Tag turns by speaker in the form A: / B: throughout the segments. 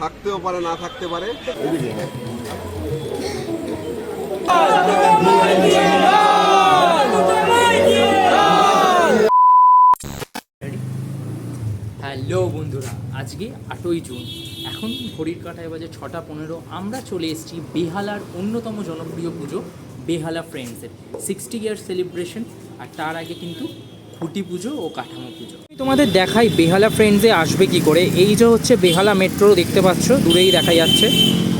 A: থাকতেও পারে, না থাকতে পারে।
B: হ্যালো বন্ধুরা, আজকে আটই জুন। এখন ঘড়ির কাঁটায় বাজে ছটা পনেরো। আমরা চলে এসেছি বেহালার অন্যতম জনপ্রিয় পুজো, বেহালা ফ্রেন্ডসের সিক্সটি ইয়ার সেলিব্রেশন আর তার আগে কিন্তু খুঁটি পুজো ও কাঠামো পুজো। তোমাদের দেখাই, বেহালা ফ্রেন্ডসে আসবে কি করে? এই যে হচ্ছে বেহালা মেট্রো দেখতে পাচ্ছ, দূরেই দেখা যাচ্ছে।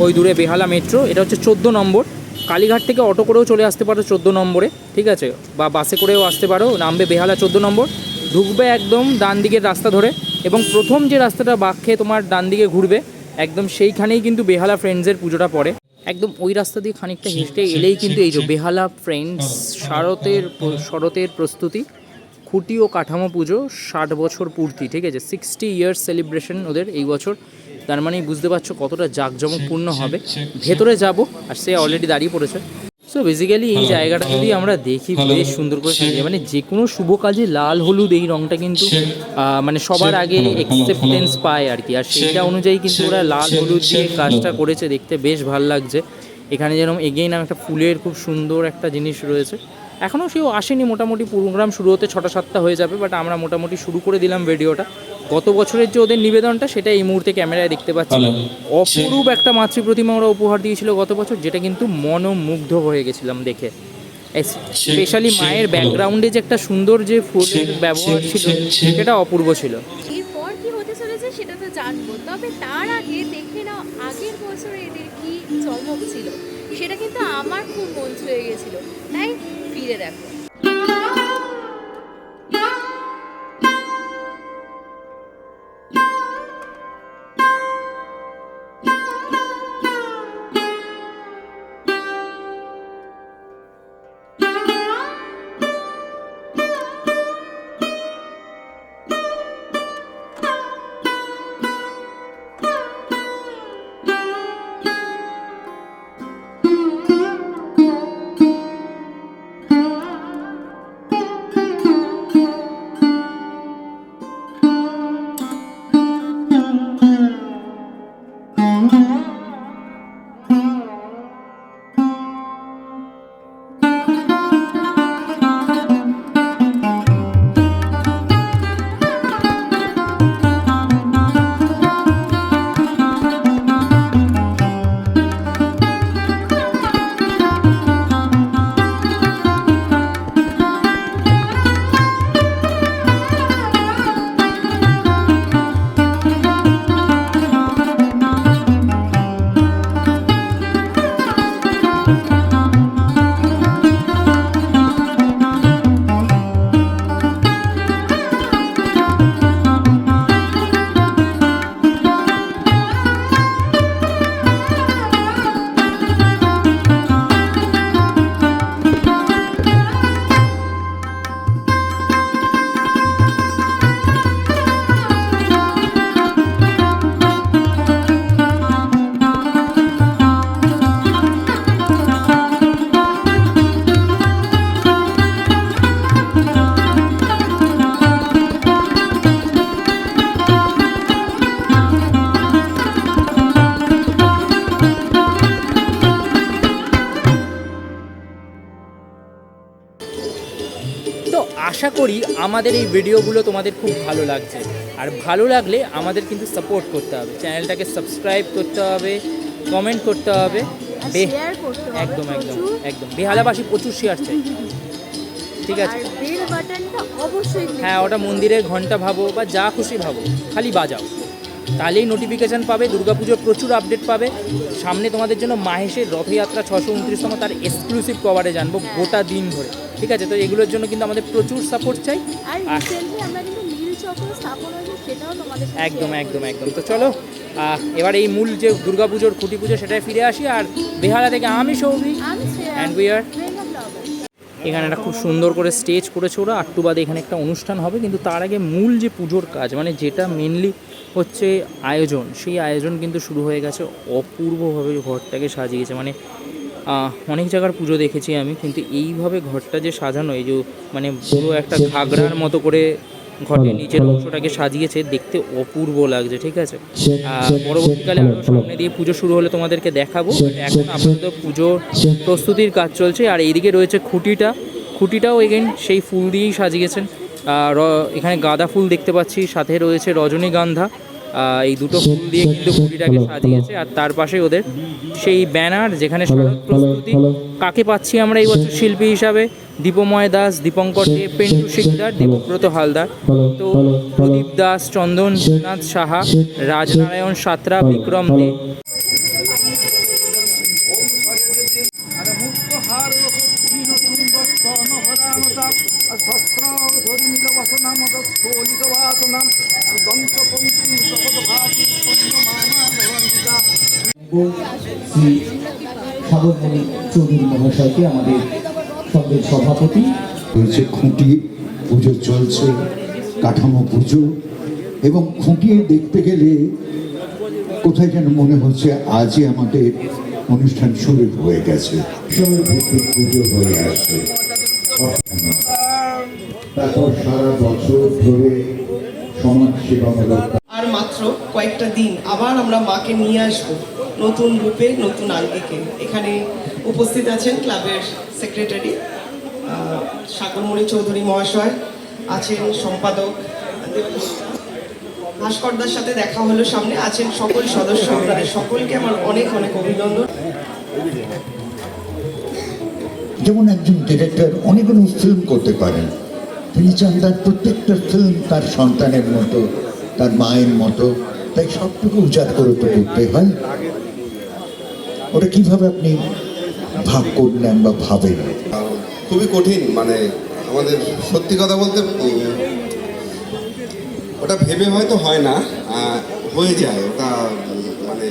B: ওই দূরে বেহালা মেট্রো এটা হচ্ছে চোদ্দ নম্বর। কালীঘাট থেকে অটো করেও চলে আসতে পারো চোদ্দ নম্বরে, ঠিক আছে? বা বাসে করেও আসতে পারো, নামবে বেহালা চোদ্দ নম্বর। ঢুকবে একদম ডান দিকের রাস্তা ধরে এবং প্রথম যে রাস্তাটা বাঁক খেয়ে তোমার ডান দিকে ঘুরবে, একদম সেইখানেই কিন্তু বেহালা ফ্রেন্ডসের পুজোটা পড়ে। একদম ওই রাস্তা দিয়ে খানিকটা হেঁটে এলেই কিন্তু এই যে বেহালা ফ্রেন্ডস শরতের শরতের প্রস্তুতি। খুঁটি ও কাঠামো পুজো ষাট বছর পূর্তি ঠিক আছে? সিক্সটি ইয়ার্স সেলিব্রেশন ওদের এই বছর। তার মানে বুঝতে পারছ কতটা জাঁকজমকপূর্ণ হবে। ভেতরে যাব আর সে অলরেডি দাঁড়িয়ে পড়েছে। সো বেসিক্যালি এই জায়গাটা যদি আমরা দেখি বেশ সুন্দর করে সাজিয়ে মানে যে কোনো শুভ কাজে লাল হলুদ এই রংটা কিন্তু মানে সবার আগে একসেপ্টেন্স পায় আর কি। আর সেটা অনুযায়ী কিন্তু ওরা লাল হলুদ দিয়ে কাজটা করেছে দেখতে বেশ ভালো লাগছে। এখানে যেরকম এগেইন একটা ফুলের খুব সুন্দর একটা জিনিস রয়েছে। এখনও সেও আসেনি মোটামুটি প্রোগ্রাম শুরু হতে ছটা সাতটা হয়ে যাবে বাট আমরা মোটামুটি শুরু করে দিলাম ভিডিওটা। গত বছরের যে ওদের নিবেদনটা সেটা এই মুহূর্তে ক্যামেরায় দেখতে পাচ্ছি। অপরূপ একটা মাতৃ প্রতিমা ওরা উপহার দিয়েছিল গত বছর যেটা কিন্তু মনোমুগ্ধ হয়ে গেছিলাম দেখে। স্পেশালি মায়ের ব্যাকগ্রাউন্ডে যে একটা সুন্দর যে ফুলের ব্যবহার ছিল সেটা অপূর্ব ছিল।
C: এরপর কি হতে চলেছে সেটা তো জানব তবে তার আগে দেখে নাও আগের বছর এদের কি চমক ছিল। সেটা কিন্তু আমার খুব মন ছুঁয়ে গেছিল। তাই ফিরে দেখো।
B: তো আশা করি আমাদের এই ভিডিওগুলো তোমাদের খুব ভালো লাগছে। আর ভালো লাগলে আমাদের কিন্তু সাপোর্ট করতে হবে। চ্যানেলটাকে সাবস্ক্রাইব করতে হবে কমেন্ট করতে হবে। একদম একদম একদম। বেহালাবাসী প্রচুর শেয়ার চাই ঠিক আছে? হ্যাঁ ওটা মন্দিরের ঘণ্টা ভাবো বা যা খুশি ভাবো খালি বাজাও। তাহলেই নোটিফিকেশান পাবে দুর্গাপুজোর প্রচুর আপডেট পাবে। সামনে তোমাদের জন্য মাহেশের রথযাত্রা ছশো উনত্রিশতম তার এক্সক্লুসিভ কভারে জানব গোটা দিন ধরে। ঠিক আছে তো এগুলোর জন্য কিন্তু আমাদের প্রচুর সাপোর্ট চাই।
C: আর
B: আর
C: আমরা কিন্তু নীল চক্র স্থাপন হয়েছে সেটাও তোমাদের
B: একদম একদম একদম। তো চলো এবার এই মূল যে দুর্গাপুজোর খুঁটি পুজো সেটায় ফিরে আসি। আর বেহালা থেকে আমি সৌভিক
C: Venga Vloggers।
B: এখানে একটা খুব সুন্দর করে স্টেজ করেছে ওরা। আটটু বাদে এখানে একটা অনুষ্ঠান হবে কিন্তু তার আগে মূল যে পুজোর কাজ মানে যেটা মেনলি হচ্ছে আয়োজন সেই আয়োজন কিন্তু শুরু হয়ে গেছে অপূর্বভাবে ঘরটাকে সাজিয়েছে। মানে অনেক জায়গার পুজো দেখেছি আমি কিন্তু এইভাবে ঘরটা যে সাজানো এই যে মানে বড় একটা ঘাগরার মতো করে ঘরের নিচের অংশটাকে সাজিয়েছে দেখতে অপূর্ব লাগছে ঠিক আছে? পরবর্তীকালে আরও সামনে দিয়ে পুজো শুরু হলে তোমাদেরকে দেখাবো এখন আপাতত পুজোর প্রস্তুতির কাজ চলছে আর এইদিকে রয়েছে খুঁটিটা। খুঁটিটাও এগেন সেই ফুল দিয়েই সাজিয়েছেন। এখানে গাঁদা ফুল দেখতে পাচ্ছি সাথে রয়েছে রজনীগন্ধা। এই দুটো ফুল দিয়ে কিন্তু খুঁটিটাকে সাজিয়েছে। আর তার পাশে ওদের সেই ব্যানার যেখানে শারদ প্রস্তুতি কাকে পাচ্ছি আমরা এই বছর শিল্পী হিসাবে? দীপময় দাস দীপঙ্কর দে পেন্টু শিকদার দেবব্রত হালদার। তো প্রদীপ দাস চন্দন নাথ সাহা রাজনারায়ণ সাতরা বিক্রম দে।
A: শ্রী সাগরমণি চৌধুরী মহাশয়কে আমাদের সঙ্গের সভাপতি
D: হয়েছে খুঁটি, পুজো চলছে, কাঠামো পুজো, এবং খুঁটিয়ে দেখতে গেলে কোথায় যেন মনে হচ্ছে আজই আমাদের অনুষ্ঠান শুরু হয়ে গেছে। পুজো হয়ে আসছে। তারপর সারা বছর ধরে সমাজ
E: আর মাত্র কয়েকটা দিন, আবার আমরা মাকে নিয়ে আসব। নতুন রূপে, নতুন আঙ্গিকে। এখানে উপস্থিত আছেন ক্লাবের সেক্রেটারি সাগরমণি চৌধুরী মহাশয়, আছেন সম্পাদক। ভাস্করদার সাথে দেখা হলো সামনে, আছেন সকল সদস্য। আপনাদের সকলকে আমার অনেক অনেক অভিনন্দন।
D: যেমন একজন ডিরেক্টর অনেকগুলো ফিল্ম করতে পারেন। তিনি চান তার প্রত্যেকটা ফিল্ম তার সন্তানের মতো, তার মায়ের মতো, তাই সবটুকু উজাড় করে তো করতে হয়। ওটা কীভাবে আপনি ভাগ করলেন বা ভাবেন?
F: খুবই কঠিন মানে আমাদের সত্যি কথা বলতে ওটা ভেবে হয়তো হয় না হয়ে যায়। ওটা মানে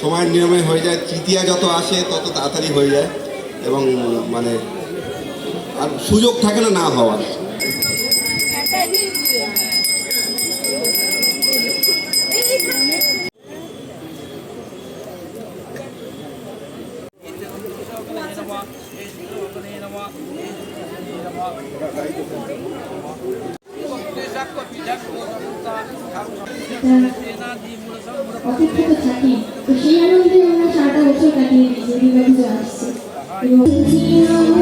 F: সময়ের নিয়মে হয়ে যায়, তৃতীয়া যত আসে তত তাড়াতাড়ি হয়ে যায়। এবং মানে আর সুযোগ থাকে না না হওয়ার
G: অপেক্ষিত থাকি তো সেই আনন্দে আমরা সারাটা বছর কাটিয়ে দিই যে দুর্গা পুজো আসছে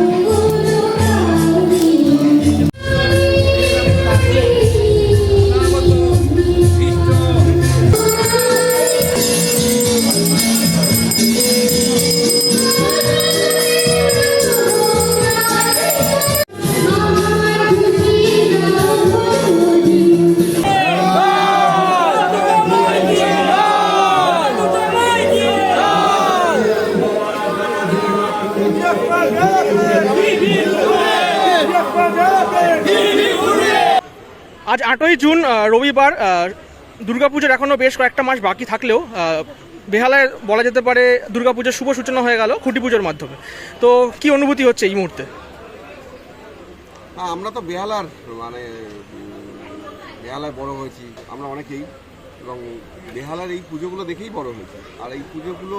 H: আজ আটই জুন রবিবার দুর্গাপুজোর এখনও বেশ কয়েকটা মাস বাকি থাকলেও বেহালায় বলা যেতে পারে দুর্গাপুজোর শুভ সূচনা হয়ে গেল খুঁটি পুজোর মাধ্যমে। তো কি অনুভূতি হচ্ছে এই মুহূর্তে?
F: হ্যাঁ আমরা তো বেহালার মানে বেহালায় বড় হয়েছি, আমরা অনেকেই, এবং বেহালার এই পুজোগুলো দেখেই বড় হয়েছি। আর এই পুজোগুলো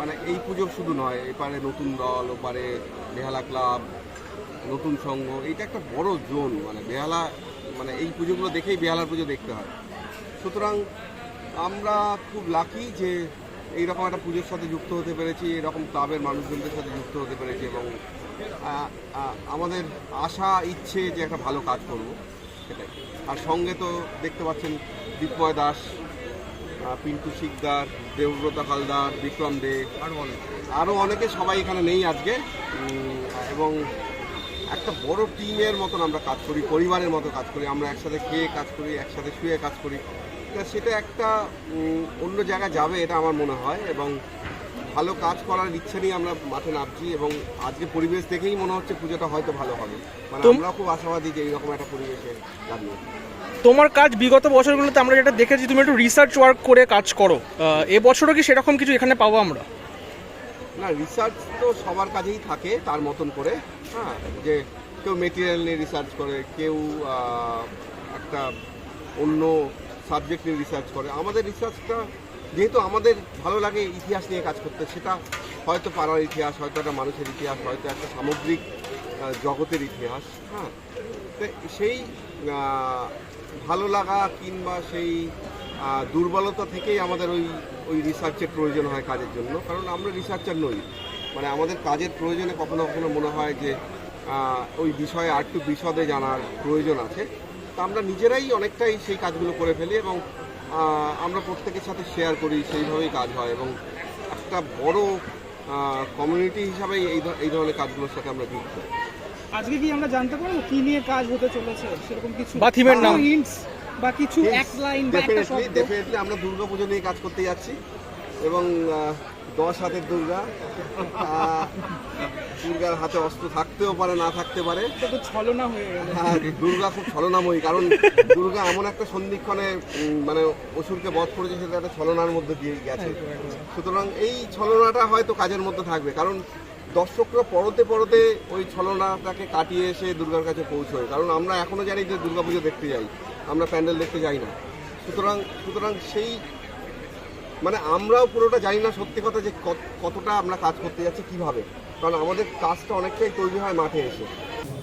F: মানে এই পুজো শুধু নয়, এপারে নতুন দল, ওপারে বেহালা ক্লাব, নতুন সংঘ, এইটা একটা বড় জোন মানে বেহালা মানে এই পুজোগুলো দেখেই বেহালার পুজো দেখতে হয়। সুতরাং আমরা খুব লাকি যে এইরকম একটা পুজোর সাথে যুক্ত হতে পেরেছি এরকম ক্লাবের মানুষজনদের সাথে যুক্ত হতে পেরেছি এবং আমাদের আশা ইচ্ছে যে একটা ভালো কাজ করব সেটাই। আর সঙ্গে তো দেখতে পাচ্ছেন দীপময় দাস পিন্টু শিকদার দেবব্রত হালদার বিক্রম দে আরও অনেক। আরও অনেকে সবাই এখানে নেই আজকে এবং একটা বড় টিমের মতন আমরা কাজ করি পরিবারের মতো কাজ করি আমরা একসাথে খেয়ে কাজ করি একসাথে শুয়ে কাজ করি। তা সেটা একটা অন্য জায়গায় যাবে এটা আমার মনে হয় এবং ভালো কাজ করার ইচ্ছে নিয়ে আমরা মাঠে নামছি এবং আজকে পরিবেশ দেখেই মনে হচ্ছে পুজোটা হয়তো ভালো হবে। মানে আমরা খুব আশাবাদী যে এইরকম একটা পরিবেশে দাঁড়িয়ে
H: তোমার কাজ বিগত বছরগুলোতে আমরা যেটা দেখেছি তুমি একটু রিসার্চ ওয়ার্ক করে কাজ করো। এবছরও কি সেরকম কিছু এখানে পাবো আমরা?
F: না রিসার্চ তো সবার কাজেই থাকে তার মতন করে। হ্যাঁ যে কেউ মেটেরিয়াল নিয়ে রিসার্চ করে, কেউ একটা অন্য সাবজেক্ট নিয়ে রিসার্চ করে। আমাদের রিসার্চটা যেহেতু আমাদের ভালো লাগে ইতিহাস নিয়ে কাজ করতে, সেটা হয়তো পাড়ার ইতিহাস, হয়তো একটা মানুষের ইতিহাস, হয়তো একটা সামগ্রিক জগতের ইতিহাস হ্যাঁ। তো সেই ভালো লাগা কিংবা সেই দুর্বলতা থেকেই আমাদের ওই ওই রিসার্চের প্রয়োজন হয় কাজের জন্য, কারণ আমরা রিসার্চার নই। মানে আমাদের কাজের প্রয়োজনে কখনো কখনো মনে হয় যে ওই বিষয়ে আর একটু বিশদে জানার প্রয়োজন আছে। তা আমরা নিজেরাই অনেকটাই সেই কাজগুলো করে ফেলি এবং আমরা প্রত্যেকের সাথে শেয়ার করি সেইভাবেই কাজ হয় এবং একটা বড় কমিউনিটি হিসাবেই এই এই ধরনের কাজগুলোর সাথে আমরা যুক্ত।
I: আজকে কি আমরা জানতে পারব কি নিয়ে কাজ হতে চলেছে? সেরকম কিছু
H: বা থিমের নাম।
I: হিন্টস বা কিছু এক লাইন বা একটা শব্দ।
F: ডেফিনেটলি আমরা দুর্গা পুজো নিয়ে কাজ করতে যাচ্ছি। এবং দশ হাতের দুর্গা। দুর্গার হাতে অস্ত্র থাকতেও পারে না থাকতে পারে।
I: ছলনা হয়ে
F: হ্যাঁ দুর্গা খুব ছলনাময়ী কারণ দুর্গা এমন একটা সন্ধিক্ষণে মানে অসুরকে বধ করেছে সেটা একটা ছলনার মধ্যে দিয়ে গেছে। সুতরাং এই ছলনাটা হয়তো কাজের মধ্যে থাকবে কারণ দর্শকরা পরতে পরতে ওই ছলনাটাকে কাটিয়ে এসে দুর্গার কাছে পৌঁছয়। কারণ আমরা এখনও জানি যে দুর্গাপুজো দেখতে যাই আমরা প্যান্ডেল দেখতে যাই না। সুতরাং সুতরাং সেই মানে আমরাও পুরোটা জানি না সত্যি কথা যে কত- কতটা আমরা কাজ করতে যাচ্ছি কীভাবে। কারণ আমাদের কাজটা অনেকটাই তৈরি হয় মাঠে এসে।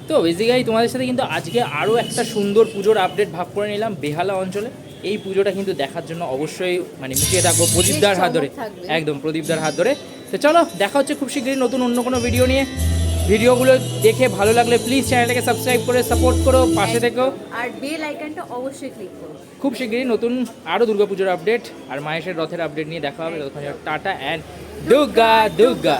B: তো বেসিক্যালি তোমাদের সাথে কিন্তু আজকে আরও একটা সুন্দর পুজোর আপডেট ভাগ করে নিলাম বেহালা অঞ্চলে। এই পুজোটা কিন্তু দেখার জন্য অবশ্যই মানে মিশিয়ে থাকব প্রদীপদার হাত ধরে। একদম প্রদীপদার হাত ধরে। তো চলো দেখা হচ্ছে খুব শীঘ্রই নতুন অন্য কোনো ভিডিও নিয়ে। ভিডিওগুলো দেখে ভালো লাগলে প্লিজ চ্যানেলটাকে সাবস্ক্রাইব করে সাপোর্ট করো পাশে থেকেও
C: আর বেল আইকনটা অবশ্যই ক্লিক করো।
B: খুব শীঘ্রই নতুন আরও দুর্গাপুজোর আপডেট আর মায়েশের রথের আপডেট নিয়ে দেখা হবে। ততক্ষণ টাটা অ্যান্ড দুর্গা দুর্গা